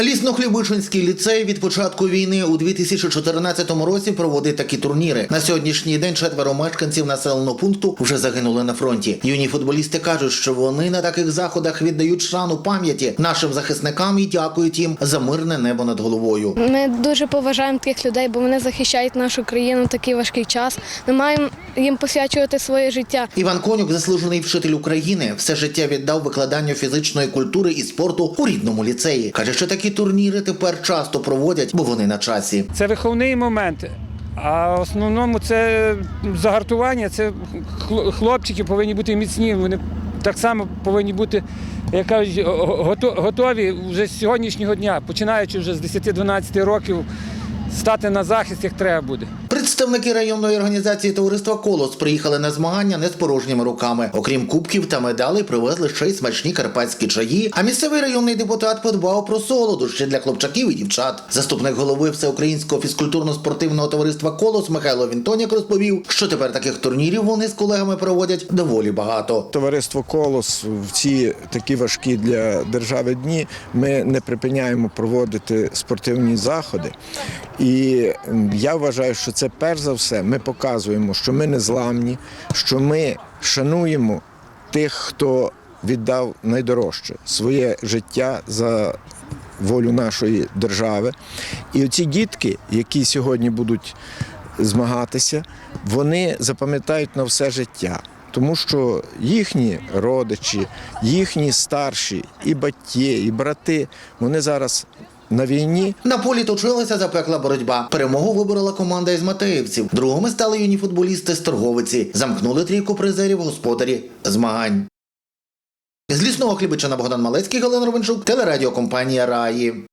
Лісно-Хлібишинський ліцей від початку війни у 2014 році проводить такі турніри. На сьогоднішній день четверо мешканців населеного пункту вже загинули на фронті. Юні футболісти кажуть, що вони на таких заходах віддають шану пам'яті нашим захисникам і дякують їм за мирне небо над головою. Ми дуже поважаємо таких людей, бо вони захищають нашу країну в такий важкий час. Ми маємо їм посвячувати своє життя. Іван Конюк, заслужений вчитель України, все життя віддав викладанню фізичної культури і спорту у рідному ліцеї. каже, що такі турніри тепер часто проводять, бо вони на часі. Це виховний момент. А в основному це загартування, це хл- хлопчики повинні бути міцні. Вони так само повинні бути, як кажуть, гото- готові вже з сьогоднішнього дня, починаючи вже з 10-12 років, стати на захист, як треба буде. Представники районної організації товариства Колос приїхали на змагання не з порожніми руками. Окрім кубків та медалей, привезли ще й смачні карпатські чаї. А місцевий районний депутат подбав про солодощі для хлопчаків і дівчат. Заступник голови всеукраїнського фізкультурно-спортивного товариства Колос Михайло Вінтоняк розповів, що тепер таких турнірів вони з колегами проводять доволі багато. Товариство Колос в ці такі важкі для держави дні ми не припиняємо проводити спортивні заходи. І я вважаю, що це перш за все ми показуємо, що ми не зламні, що ми шануємо тих, хто віддав найдорожче своє життя за волю нашої держави. І оці дітки, які сьогодні будуть змагатися, вони запам'ятають на все життя. Тому що їхні родичі, їхні старші, і батьки, і брати, вони зараз на війні, На полі точилася запекла боротьба. Перемогу виборола команда із Матеївців. Другими стали юні футболісти з торговиці. Замкнули трійку призерів господарі змагань. З лісного хлібичана Богдан Малецький, Галина Ровенчук, телерадіокомпанія Раї.